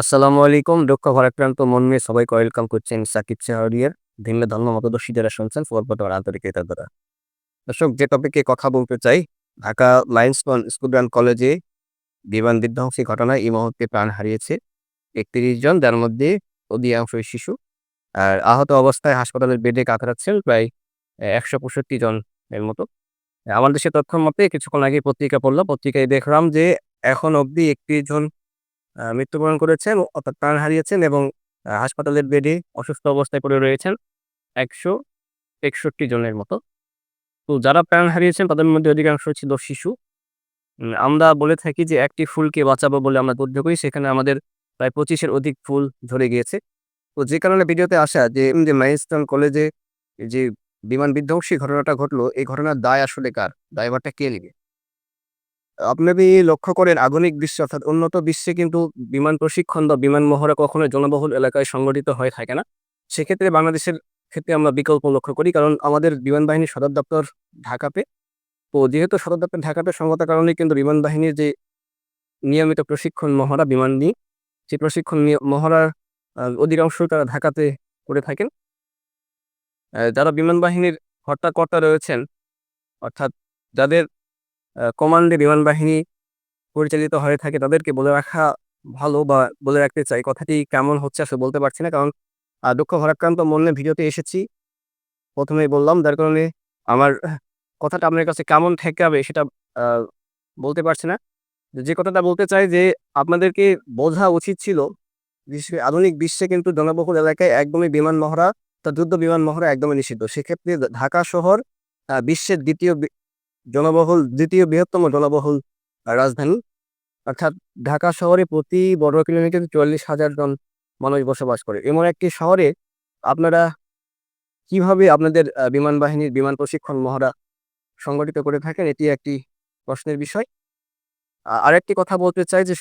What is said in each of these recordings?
আসসালামু আলাইকুম, দুঃখ ভারাক্রান্ত মন নিয়ে সবাইকে ওয়েলকাম করছেন সাকিব শাহরিয়ার। ভিন্ন ধর্ম মতদর্শী যারা শুনছেন ফোরপটার আন্তরিক দ্বারা দর্শক, যে টপিকে কথা বলতে চাই, ঢাকা লাইন্সম্যান স্কুল অ্যান্ড কলেজে বিমান বিধ্বংসী ঘটনায় এই মুহূর্তে প্রাণ হারিয়েছে একত্রিশ জন, যার মধ্যে অধিকাংশই শিশু। আর আহত অবস্থায় হাসপাতালের বেডে কাতরাচ্ছেন প্রায় একশো পঁয়ষট্টি জন এর মতো। আমাদের দেশের তথ্য মতে কিছুক্ষণ আগে পত্রিকা পড়ল পত্রিকায় দেখলাম যে এখন অবধি একত্রিশ জন মৃত্যুবরণ করেছেন, অর্থাৎ প্রাণ হারিয়েছেন এবং হাসপাতালের বেডে অসুস্থ অবস্থায় পড়ে রয়েছেন একশো একষট্টি জনের মতো। তো যারা প্রাণ হারিয়েছেন তাদের মধ্যে অধিকাংশ ছিল শিশু। আমরা বলে থাকি যে একটি ফুলকে বাঁচাবো বলে আমরা বুদ্ধ করি, সেখানে আমাদের প্রায় পঁচিশের অধিক ফুল ধরে গিয়েছে। তো যে কারণে ভিডিওতে আসা যে যে মাইলস্টোন কলেজে যে বিমান বিধ্বংসী ঘটনাটা ঘটলো, এই ঘটনার দায় আসলে কার? দায়ভারটা কে নেবে? আপনি লক্ষ্য করেন আধুনিক বিশ্বে, অর্থাৎ উন্নত বিশ্বে কিন্তু বিমান প্রশিক্ষণ বা বিমান মহড়া কখনো জনবহুল এলাকায় সংগঠিত হয়ে থাকে না। সেক্ষেত্রে বাংলাদেশের ক্ষেত্রে আমরা বিকল্প লক্ষ্য করি, কারণ আমাদের বিমান বাহিনীর সদর দপ্তর ঢাকাতে। তো যেহেতু সদর দপ্তর ঢাকাতে সংগত কারণে কিন্তু বিমান বাহিনীর যে নিয়মিত প্রশিক্ষণ মহড়া, বিমান নিয়ে সেই প্রশিক্ষণ মহড়ার অধিকাংশ তারা ঢাকাতে করে থাকেন। যারা বিমান বাহিনীর হর্তাকর্তা রয়েছেন, অর্থাৎ যাদের কমান্ডে বিমান বাহিনী পরিচালিত হয়ে থাকে, তাদেরকে বলে রাখা ভালো বা বলে রাখতে চাই। কথাটি কেমন হচ্ছে আসলে বলতে পারছি না, কারণ দুঃখ ভারাক্রান্ত মনে ভিডিওতে এসেছি। প্রথমেই বললাম, যার কারণে আমার কথাটা আপনার কাছে কেমন ঠেকাবে সেটা বলতে পারছি না। যে কথাটা বলতে চাই যে, আপনাদেরকে বোঝা উচিত ছিল, বিশেষ আধুনিক বিশ্বে কিন্তু জনবহুল এলাকায় একদমই বিমান মহড়া, তা যুদ্ধ বিমান মহড়া একদমই নিষিদ্ধ। সেক্ষেত্রে ঢাকা শহর বিশ্বের দ্বিতীয় জনবহুল, দ্বিতীয় বৃহত্তম জনবহুল রাজধানী। অর্থাৎ ঢাকা শহরে প্রতি বর্গ কিলোমিটার চল্লিশ হাজার জন মানুষ বসবাস করে। এমন একটি শহরে আপনারা কীভাবে আপনাদের বিমান বাহিনীর বিমান প্রশিক্ষণ মহড়া সংগঠিত করে থাকেন, এটি একটি প্রশ্নের বিষয়। আরেকটি কথা বলতে চাই যে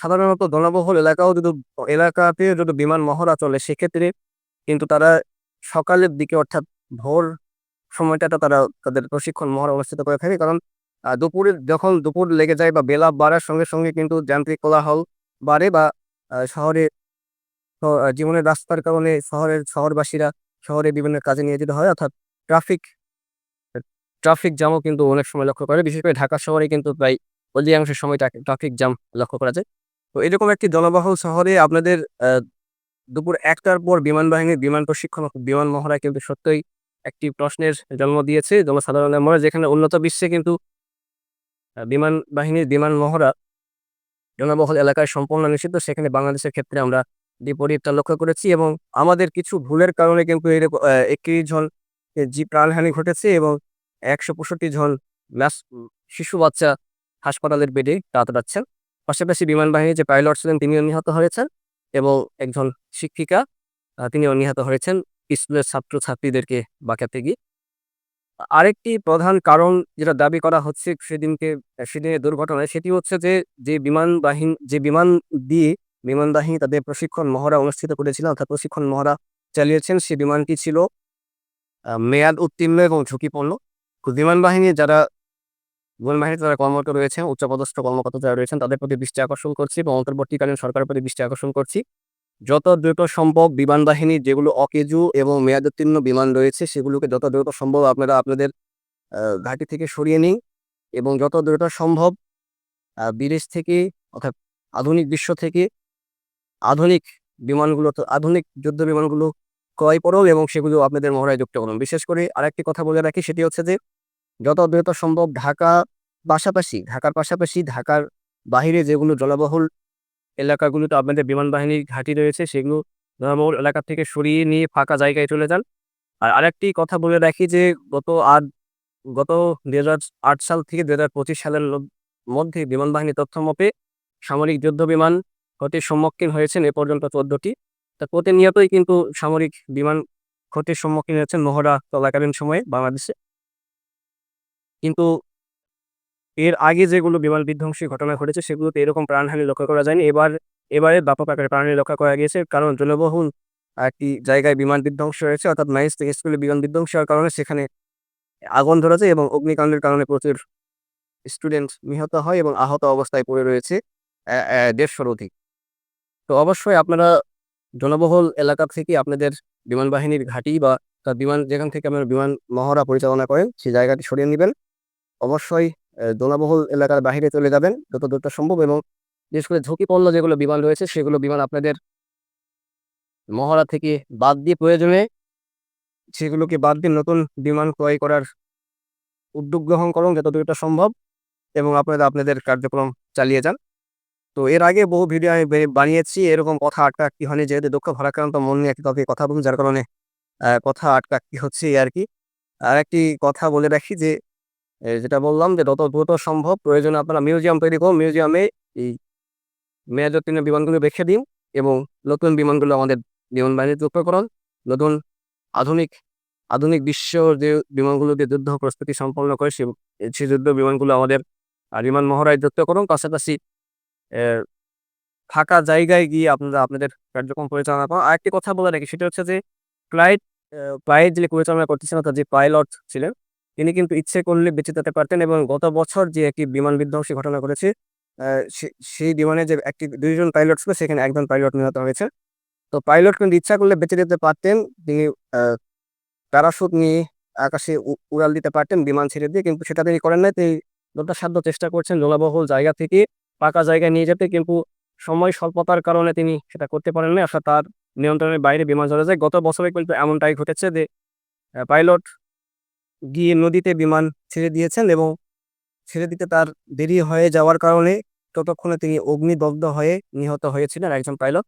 সাধারণত জনবহুল এলাকাও যদি, এলাকাতে যদি বিমান মহড়া চলে, সেক্ষেত্রে কিন্তু তারা সকালের দিকে অর্থাৎ ভোর সময়টাতে তারা তাদের প্রশিক্ষণ মহড়া অনুষ্ঠিত করে থাকে। কারণ দুপুরে যখন দুপুর লেগে যায় বা বেলা বাড়ার সঙ্গে সঙ্গে কিন্তু যান্ত্রিক কোলাহল বাড়ে বা শহরে জীবনের রাস্তার কারণে শহরের শহরবাসীরা শহরে বিভিন্ন কাজে নিয়োজিত হয়। অর্থাৎ ট্রাফিক ট্রাফিক জ্যামও কিন্তু অনেক সময় লক্ষ্য করে। বিশেষ করে ঢাকা শহরে কিন্তু প্রায় অধিকাংশ সময় ট্রাফিক জ্যাম লক্ষ্য করা যায়। তো এরকম একটি জনবহুল শহরে আপনাদের দুপুর একটার পর বিমান বাহিনীর বিমান প্রশিক্ষণ বিমান মহড়া কিন্তু সত্যই একটি প্রশ্নের জন্ম দিয়েছে জনসাধারণের মনে, যেখানে উন্নত বিশ্বে কিন্তু বিমান বাহিনীর বিমান মহড়া জনবহল এলাকায় সম্পূর্ণ নিষিদ্ধ। সেখানে বাংলাদেশের ক্ষেত্রে আমরা বিপরীতটা লক্ষ্য করেছি এবং আমাদের কিছু ভুলের কারণে কিন্তু এরকম একত্রিশ জন জি প্রাণহানি ঘটেছে এবং একশো পঁয়ষট্টি জন ম্যাস, শিশু বাচ্চা হাসপাতালের বেডে কাতরাচ্ছেন। পাশাপাশি বিমান বাহিনীর যে পাইলট ছিলেন তিনিও নিহত হয়েছেন এবং একজন শিক্ষিকা তিনিও নিহত হয়েছেন। স্কুলের ছাত্রছাত্রীদেরকে বাঁচাতে গিয়ে। আরেকটি প্রধান কারণ যেটা দাবি করা হচ্ছে সেদিনকে, সেদিনের দুর্ঘটনায় সেটি হচ্ছে যে যে বিমান বাহিনী, যে বিমান দিয়ে বিমান বাহিনী তাদের প্রশিক্ষণ মহড়া অনুষ্ঠিত করেছিল অর্থাৎ প্রশিক্ষণ মহড়া চালিয়েছেন, সে বিমানটি ছিল মেয়াদ উত্তীর্ণ এবং ঝুঁকিপূর্ণ। বিমান বাহিনী যারা, বিমান বাহিনীতে যারা কর্মরত রয়েছেন, উচ্চপদস্থ কর্মকর্তা যারা রয়েছেন, তাদের প্রতি দৃষ্টি আকর্ষণ করছি এবং অন্তর্বর্তীকালীন সরকারের প্রতি দৃষ্টি আকর্ষণ করছি। যত দ্রুত সম্ভব বিমান বাহিনীর যেগুলো অকেজু এবং মেয়াদোত্তীর্ণ বিমান রয়েছে, সেগুলোকে যত দ্রুত সম্ভব আপনারা আপনাদের ঘাঁটি থেকে সরিয়ে নিন এবং যত দ্রুত সম্ভব বিদেশ থেকে অর্থাৎ আধুনিক বিশ্ব থেকে আধুনিক বিমানগুলো আধুনিক যুদ্ধ বিমানগুলো ক্রয় করুন এবং সেগুলো আপনাদের মহড়ায় যুক্ত করুন। বিশেষ করে আরেকটি কথা বলে রাখি, সেটি হচ্ছে যে যত দ্রুত সম্ভব ঢাকা পাশাপাশি, ঢাকার পাশাপাশি ঢাকার বাইরে যেগুলো জনবহুল এলাকাগুলোতে আপনাদের বিমান বাহিনীর ঘাঁটি রয়েছে, সেগুলো জনবহুল এলাকা থেকে সরিয়ে নিয়ে ফাঁকা জায়গায় চলে যান। আর আরেকটি কথা বলে রাখি যে, গত আট, গত দুই আট সাল থেকে দু হাজার পঁচিশ সালের মধ্যে বিমান বাহিনী তথ্য মতে সামরিক যুদ্ধ বিমান ক্ষতির সম্মুখীন হয়েছেন এ পর্যন্ত চোদ্দটি। তা প্রতিনিয়তই কিন্তু সামরিক বিমান ক্ষতির সম্মুখীন হয়েছেন মহড়া চলাকালীন সময়ে বাংলাদেশে। কিন্তু এর আগে যেগুলো বিমান বিধ্বংসী ঘটনা ঘটেছে, সেগুলোতে এরকম প্রাণহানি লক্ষ্য করা যায়নি। এবার, এবারে ব্যাপক আকারে প্রাণহানি লক্ষ্য করা গিয়েছে, কারণ জনবহুল একটি জায়গায় বিমান বিধ্বংস হয়েছে, অর্থাৎ মাইন্স থেকে স্কুলে বিমান বিধ্বংস হওয়ার কারণে সেখানে আগুন ধরেছে এবং অগ্নিকাণ্ডের কারণে প্রচুর স্টুডেন্ট নিহত হয় এবং আহত অবস্থায় পড়ে রয়েছে দেড়শোর অধিক। তো অবশ্যই আপনারা জনবহুল এলাকা থেকে আপনাদের বিমান বাহিনীর ঘাঁটি বা তার বিমান, যেখান থেকে আপনারা বিমান মহড়া পরিচালনা করেন, সেই জায়গাটি সরিয়ে নেবেন। অবশ্যই আহ, এলাকার বাইরে চলে যাবেন যত দূরটা সম্ভব এবং বিশেষ করে ঝুঁকিপূর্ণ যেগুলো বিমান রয়েছে সেগুলো বিমান আপনাদের মহড়া থেকে বাদ দিয়ে প্রয়োজনে সেগুলোকে বাদ দিয়ে নতুন বিমান ক্রয় করার উদ্যোগ গ্রহণ করুন যত দূরটা সম্ভব এবং আপনারা আপনাদের কার্যক্রম চালিয়ে যান। তো এর আগে বহু ভিডিও আমি বানিয়েছি এরকম কথা আটকাকি হয়নি যেহেতু দুঃখ ভারাক্রান্ত মন নিয়ে একটি টপিকে কথা বলুন যার কারণে কথা আটকাকি হচ্ছে আর কি। আর একটি কথা বলে রাখি যে যেটা বললাম যে যত দ্রুত সম্ভব প্রয়োজনে আপনারা মিউজিয়াম তৈরি করুন। মিউজিয়ামে এই মেয়াদোত্তীর্ণ বিমানগুলো রেখে দিন এবং নতুন বিমানগুলো আমাদের বিমান বাহিনীতে যুক্ত করুন। নতুন আধুনিক আধুনিক বিশ্ব যে বিমানগুলো দিয়ে যুদ্ধ প্রস্তুতি সম্পন্ন করে সে যুদ্ধ বিমানগুলো আমাদের বিমান মহড়ায় যুক্ত করুন। পাশাপাশি ফাঁকা জায়গায় গিয়ে আপনারা আপনাদের কার্যক্রম পরিচালনা করুন আরেকটি কথা বলে রাখি, সেটা হচ্ছে যে ফ্লাইট ফ্লাইট যিনি পরিচালনা করতেছেন অর্থাৎ যে পাইলট ছিলেন তিনি কিন্তু ইচ্ছে করলে বেঁচে যেতে পারতেন এবং গত বছর যে একটি বিমান বিধ্বংসী ঘটনা আহ, সেই বিমানে যে একটি দুইজন পাইলট ছিল সেখানে একজন পাইলট নিহত হয়েছে। তো পাইলট কিন্তু ইচ্ছা করলে বেঁচে যেতে পারতেন তিনি প্যারাশুট নিয়ে আকাশে উড়াল দিতে পারতেন বিমান ছেড়ে দিয়ে কিন্তু সেটা তিনি করেন নাই। তিনি যথাসাধ্য চেষ্টা করছেন জলাবহুল জায়গা থেকে পাকা জায়গায় নিয়ে যেতে কিন্তু সময় স্বল্পতার কারণে তিনি সেটা করতে পারেন না আসলে তার নিয়ন্ত্রণের বাইরে বিমান চলে যায়। গত বছরে কিন্তু এমনটাই ঘটেছে যে পাইলট গিয়ে নদীতে বিমান ছেড়ে দিয়েছেন এবং ছেড়ে দিতে তার দেরি হয়ে যাওয়ার কারণে ততক্ষণে তিনি অগ্নিদগ্ধ হয়ে নিহত হয়েছিলেন একজন পাইলট।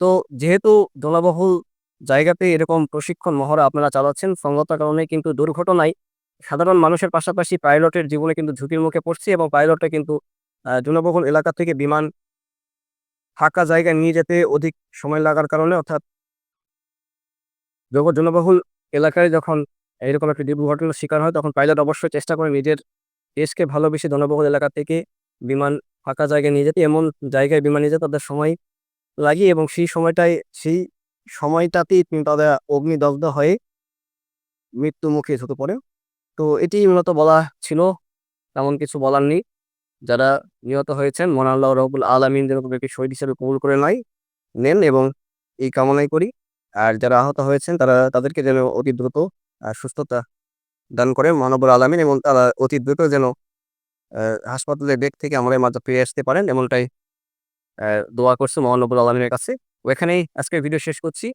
তো যেহেতু জলাবহুল জায়গাতে এরকম প্রশিক্ষণ মহড়া আপনারা চালাচ্ছেন, সঙ্গতার কারণে কিন্তু দুর্ঘটনায় সাধারণ মানুষের পাশাপাশি পাইলটের জীবনে কিন্তু ঝুঁকির মুখে পড়ছে এবং পাইলটটা কিন্তু জনবহুল এলাকা থেকে বিমান ফাঁকা জায়গায় নিয়ে যেতে অধিক সময় লাগার কারণে অর্থাৎ জনবহুল এলাকায় যখন এরকম একটা দুর্ঘটনার শিকার হয়, তখন পাইলট অবশ্যই চেষ্টা করে নিজের দেশকে ভালোবেসে জনবহুল এলাকা থেকে বিমান ফাঁকা জায়গায় নিয়ে যেতে, এমন জায়গায় বিমান নিয়ে যেতে তাদের সময় লাগে এবং সেই সময়টায়, সেই সময়টাতেই তারা অগ্নিদগ্ধ হয়ে মৃত্যু মুখে ঝুঁকে পড়ে তো এটি মূলত বলা ছিল, তেমন কিছু বলার নেই। যারা নিহত হয়েছেন, মহান আল্লাহ রবুল আলমিন তাদেরকে শহীদ হিসেবে কবুল করে নাই নেন এবং এই কামনাই করি। আর যারা আহত হয়েছেন, তারা তাদেরকে যেন অতি দ্রুত সুস্থতা দান করে মহানবুল আলমিন এবং তারা অতি দ্রুত যেন হাসপাতালের বেগ থেকে আমাদের মাঝে ফিরে আসতে পারেন এমনটাই দোয়া করছে মহানবুল আলমিনের কাছে। ওইখানেই আজকে ভিডিও শেষ করছি।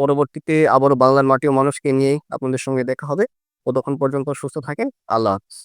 পরবর্তীতে আবারও বাংলার মাটি ও মানুষকে নিয়েই আপনাদের সঙ্গে দেখা হবে। ততক্ষণ পর্যন্ত সুস্থ থাকেন। আল্লাহ হাফিজ।